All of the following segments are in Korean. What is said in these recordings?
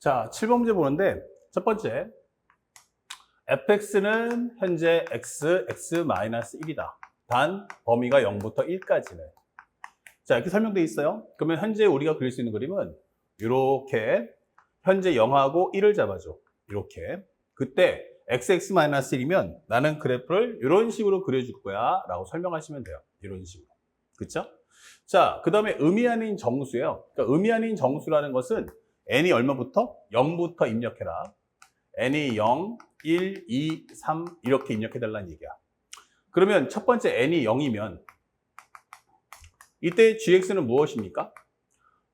자, 7번 문제 보는데 첫 번째 fx는 현재 x, x-1이다. 단 범위가 0부터 1까지는 자, 이렇게 설명되어 있어요. 그러면 현재 우리가 그릴 수 있는 그림은 이렇게 현재 0하고 1을 잡아줘. 이렇게. 그때 xx-1이면 나는 그래프를 이런 식으로 그려줄 거야 라고 설명하시면 돼요. 이런 식으로. 그쵸? 자, 그 다음에 의미 아닌 정수예요. 그러니까 의미 아닌 정수라는 것은 n이 얼마부터? 0부터 입력해라. n이 0, 1, 2, 3 이렇게 입력해달라는 얘기야. 그러면 첫 번째 n이 0이면 이때 gx는 무엇입니까?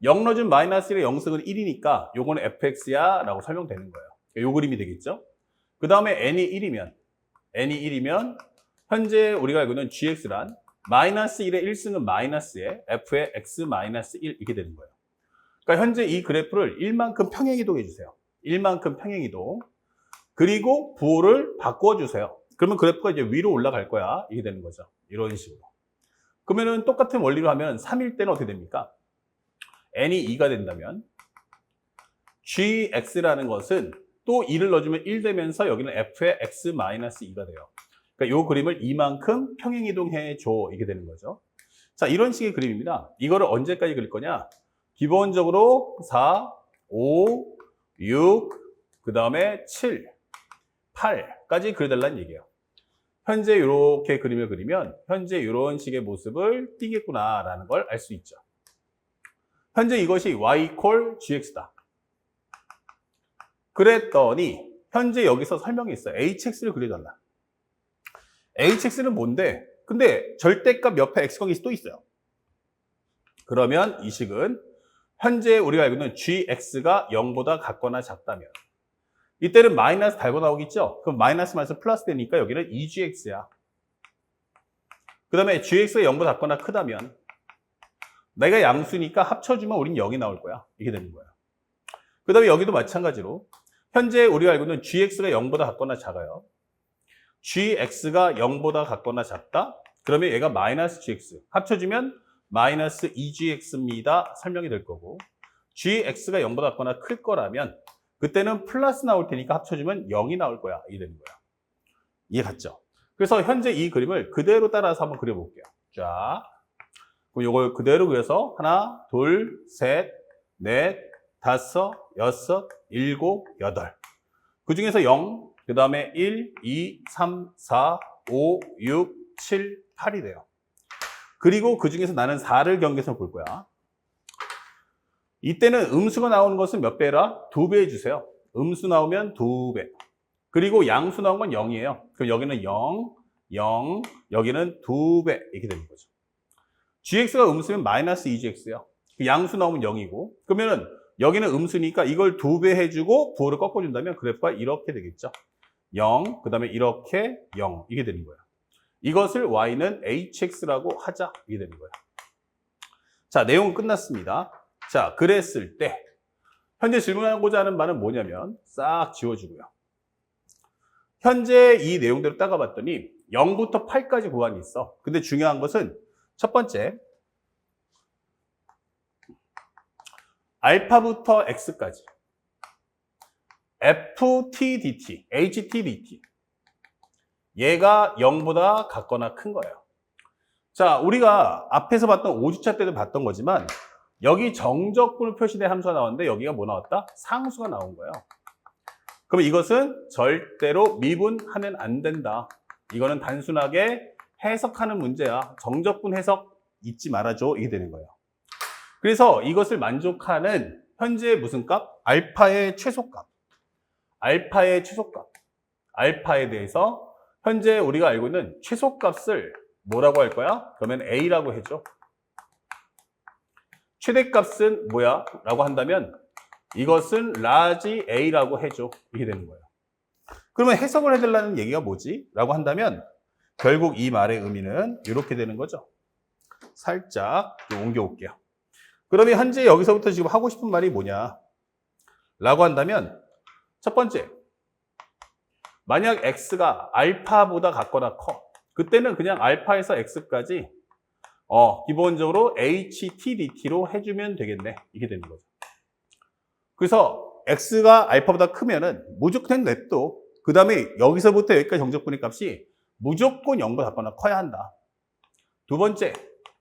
0 넣어준 마이너스 1의 0승은 1이니까 요거는 fx야 라고 설명되는 거예요. 요 그림이 되겠죠? 그 다음에 n이 1이면 n이 1이면 현재 우리가 알고 있는 gx란 마이너스 1의 1승은 마이너스에 f의 x 마이너스 1 이렇게 되는 거예요. 그러니까 현재 이 그래프를 1만큼 평행이동 해 주세요. 1만큼 평행이동. 그리고 부호를 바꿔주세요. 그러면 그래프가 이제 위로 올라갈 거야. 이게 되는 거죠. 이런 식으로. 그러면은 똑같은 원리로 하면 3일 때는 어떻게 됩니까? n이 2가 된다면 gx라는 것은 또 2를 넣어주면 1 되면서 여기는 f의 x-2가 돼요. 그러니까 이 그림을 이만큼 평행 이동해 줘 이게 되는 거죠. 자, 이런 식의 그림입니다. 이거를 언제까지 그릴 거냐? 기본적으로 4, 5, 6, 그 다음에 7, 8까지 그려달라는 얘기예요. 현재 이렇게 그림을 그리면 현재 이런 식의 모습을 띠겠구나라는 걸 알 수 있죠. 현재 이것이 y 콜 gx다. 그랬더니 현재 여기서 설명이 있어요. hx를 그려달라. hx는 뭔데? 근데 절대값 옆에 x 거기 또 있어요. 그러면 이 식은 현재 우리가 알고 있는 gx가 0보다 같거나 작다면 이때는 마이너스 달고 나오겠죠? 그럼 마이너스 마이너스 플러스 되니까 여기는 2gx야. 그 다음에 gx가 0보다 같거나 크다면 내가 양수니까 합쳐주면 우린 0이 나올 거야. 이게 되는 거야. 그 다음에 여기도 마찬가지로 현재 우리가 알고 있는 gx가 0보다 같거나 작아요. gx가 0보다 같거나 작다? 그러면 얘가 마이너스 gx. 합쳐주면 마이너스 2gx입니다. 설명이 될 거고 gx가 0보다 같거나 클 거라면 그때는 플러스 나올 테니까 합쳐주면 0이 나올 거야. 이게 되는 거야. 이해 갔죠? 그래서 현재 이 그림을 그대로 따라서 한번 그려볼게요. 자, 그럼 이걸 그대로 그려서 하나, 둘, 셋, 넷, 다섯, 여섯, 일곱, 여덟. 그 중에서 0, 그 다음에 1, 2, 3, 4, 5, 6, 7, 8이 돼요. 그리고 그 중에서 나는 4를 경계해서 볼 거야. 이때는 음수가 나오는 것은 몇 배라? 두 배 해주세요. 음수 나오면 두 배. 그리고 양수 나온 건 0이에요. 그럼 여기는 0, 0, 여기는 두 배. 이렇게 되는 거죠. gx가 음수면 마이너스 2gx예요. 양수 나오면 0이고. 그러면은 여기는 음수니까 이걸 두 배 해주고 부호를 꺾어준다면 그래프가 이렇게 되겠죠. 0, 그 다음에 이렇게 0. 이게 되는 거예요. 이것을 y는 hx라고 하자. 이게 되는 거예요. 자, 내용은 끝났습니다. 자, 그랬을 때 현재 질문하고자 하는 바는 뭐냐면 싹 지워주고요. 현재 이 내용대로 따가봤더니 0부터 8까지 구간이 있어. 근데 중요한 것은 첫 번째 알파부터 x까지 ft dt, ht dt 얘가 0보다 같거나 큰 거예요. 자, 우리가 앞에서 봤던 5주차 때도 봤던 거지만 여기 정적분을 표시된 함수가 나왔는데 여기가 뭐 나왔다? 상수가 나온 거예요. 그럼 이것은 절대로 미분하면 안 된다. 이거는 단순하게 해석하는 문제야. 정적분 해석 잊지 말아줘. 이게 되는 거예요. 그래서 이것을 만족하는 현재 무슨 값? 알파의 최소값. 알파의 최소값. 알파에 대해서 현재 우리가 알고 있는 최소값을 뭐라고 할 거야? 그러면 A라고 해줘. 최대값은 뭐야? 라고 한다면 이것은 라지 A라고 해줘. 이게 되는 거예요. 그러면 해석을 해달라는 얘기가 뭐지? 라고 한다면 결국 이 말의 의미는 이렇게 되는 거죠. 살짝 좀 옮겨올게요. 그러면 현재 여기서부터 지금 하고 싶은 말이 뭐냐? 라고 한다면 첫 번째 만약 x가 알파보다 같거나 커 그때는 그냥 알파에서 x까지 어, 기본적으로 HTDT로 해주면 되겠네. 이게 되는 거죠. 그래서 x가 알파보다 크면은 무조건 냅둬. 그 다음에 여기서부터 여기까지 정적분의 값이 무조건 0보다 같거나 커야 한다. 두 번째,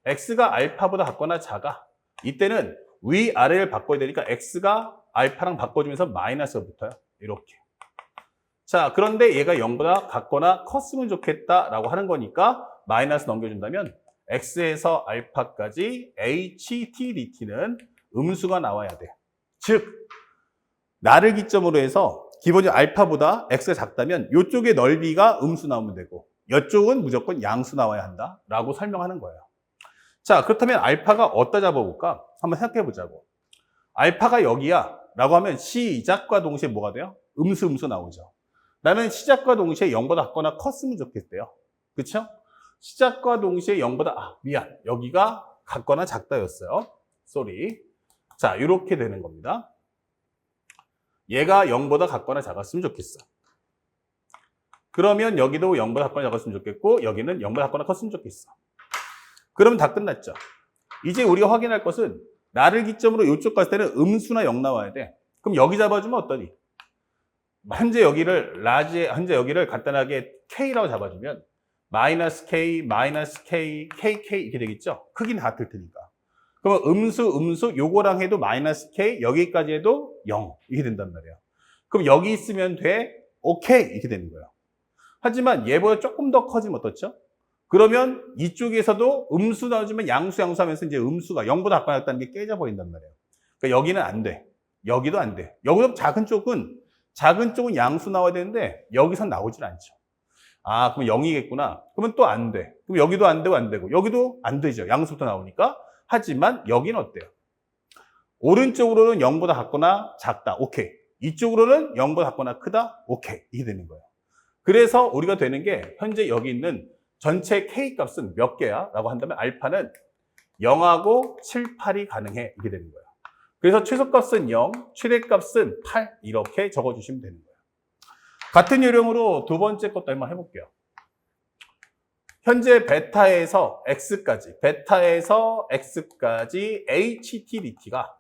x가 알파보다 같거나 작아. 이때는 위아래를 바꿔야 되니까 x가 알파랑 바꿔주면서 마이너스가 붙어요. 이렇게. 자, 그런데 얘가 0보다 같거나 컸으면 좋겠다라고 하는 거니까 마이너스 넘겨준다면 x에서 알파까지 ht dt는 음수가 나와야 돼. 즉, 나를 기점으로 해서 기본적으로 알파보다 x가 작다면 이쪽의 넓이가 음수 나오면 되고 이쪽은 무조건 양수 나와야 한다라고 설명하는 거예요. 자, 그렇다면 알파가 어디다 잡아볼까? 한번 생각해 보자고. 알파가 여기야 라고 하면 시작과 동시에 뭐가 돼요? 음수 음수 나오죠. 나는 시작과 동시에 0보다 같거나 컸으면 좋겠대요. 그쵸? 시작과 동시에 0보다 아 미안 여기가 같거나 작다였어요. 쏘리. 자 이렇게 되는 겁니다. 얘가 0보다 같거나 작았으면 좋겠어. 그러면 여기도 0보다 같거나 작았으면 좋겠고 여기는 0보다 같거나 컸으면 좋겠어. 그러면 다 끝났죠. 이제 우리가 확인할 것은 나를 기점으로 이쪽 갔을 때는 음수나 0 나와야 돼. 그럼 여기 잡아주면 어떠니? 현재 여기를 라지 현재 여기를 간단하게 k라고 잡아주면 마이너스 k, 마이너스 k, kk 이렇게 되겠죠? 크기는 같을 테니까. 그러면 음수, 음수 요거랑 해도 마이너스 k 여기까지 해도 0 이렇게 된단 말이에요. 그럼 여기 있으면 돼? 오케이 이렇게 되는 거예요. 하지만 얘보다 조금 더 커지면 어떻죠? 그러면 이쪽에서도 음수 나오지만 양수, 양수 하면서 이제 음수가 0보다 가까이 났다는 게 깨져 버린단 말이에요. 그러니까 여기는 안 돼. 여기도 안 돼. 여기도 작은 쪽은, 작은 쪽은 양수 나와야 되는데 여기선 나오질 않죠. 아, 그럼 0이겠구나. 그러면 또 안 돼. 그럼 여기도 안 되고 안 되고. 여기도 안 되죠. 양수부터 나오니까. 하지만 여기는 어때요? 오른쪽으로는 0보다 같거나 작다. 오케이. 이쪽으로는 0보다 같거나 크다. 오케이. 이게 되는 거예요. 그래서 우리가 되는 게 현재 여기 있는 전체 K 값은 몇 개야? 라고 한다면 알파는 0하고 7, 8이 가능해. 이게 되는 거예요. 그래서 최소값은 0, 최대값은 8 이렇게 적어주시면 되는 거예요. 같은 요령으로 두 번째 것도 한번 해볼게요. 현재 베타에서 x까지, 베타에서 x까지 htdt가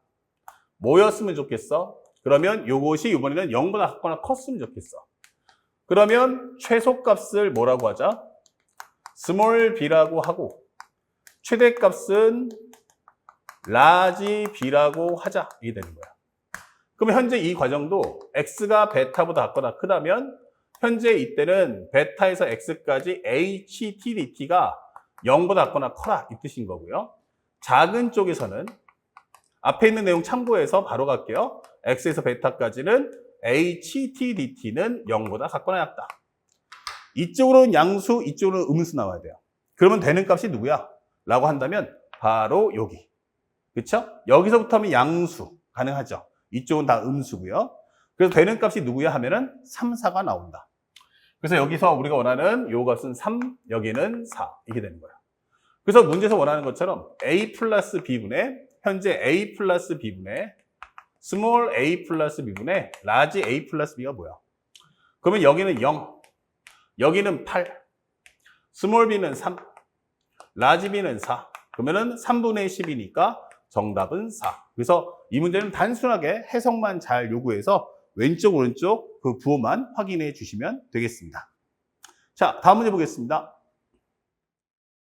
뭐였으면 좋겠어? 그러면 이것이 이번에는 0보다 같거나 컸으면 좋겠어. 그러면 최소값을 뭐라고 하자? 스몰 b라고 하고 최대값은 라지 b라고 하자 이게 되는 거야. 그럼 현재 이 과정도 x가 베타보다 같거나 크다면 현재 이때는 베타에서 x까지 htdt가 0보다 같거나 커라 이 뜻인 거고요. 작은 쪽에서는 앞에 있는 내용 참고해서 바로 갈게요. x에서 베타까지는 htdt는 0보다 같거나 같다. 이쪽으로는 양수, 이쪽으로는 음수 나와야 돼요. 그러면 되는 값이 누구야? 라고 한다면 바로 여기. 그쵸? 여기서부터 하면 양수 가능하죠. 이쪽은 다 음수고요. 그래서 되는 값이 누구야 하면은 3, 4가 나온다. 그래서 여기서 우리가 원하는 요 값은 3, 여기는 4 이게 되는 거야. 그래서 문제에서 원하는 것처럼 a 플러스 b분의 현재 a 플러스 b분의 스몰 a 플러스 b분의 라지 a 플러스 b가 뭐야? 그러면 여기는 0, 여기는 8, 스몰 b는 3, 라지 b는 4. 그러면은 3분의 10이니까 정답은 4. 그래서 이 문제는 단순하게 해석만 잘 요구해서 왼쪽, 오른쪽 그 부호만 확인해 주시면 되겠습니다. 자, 다음 문제 보겠습니다.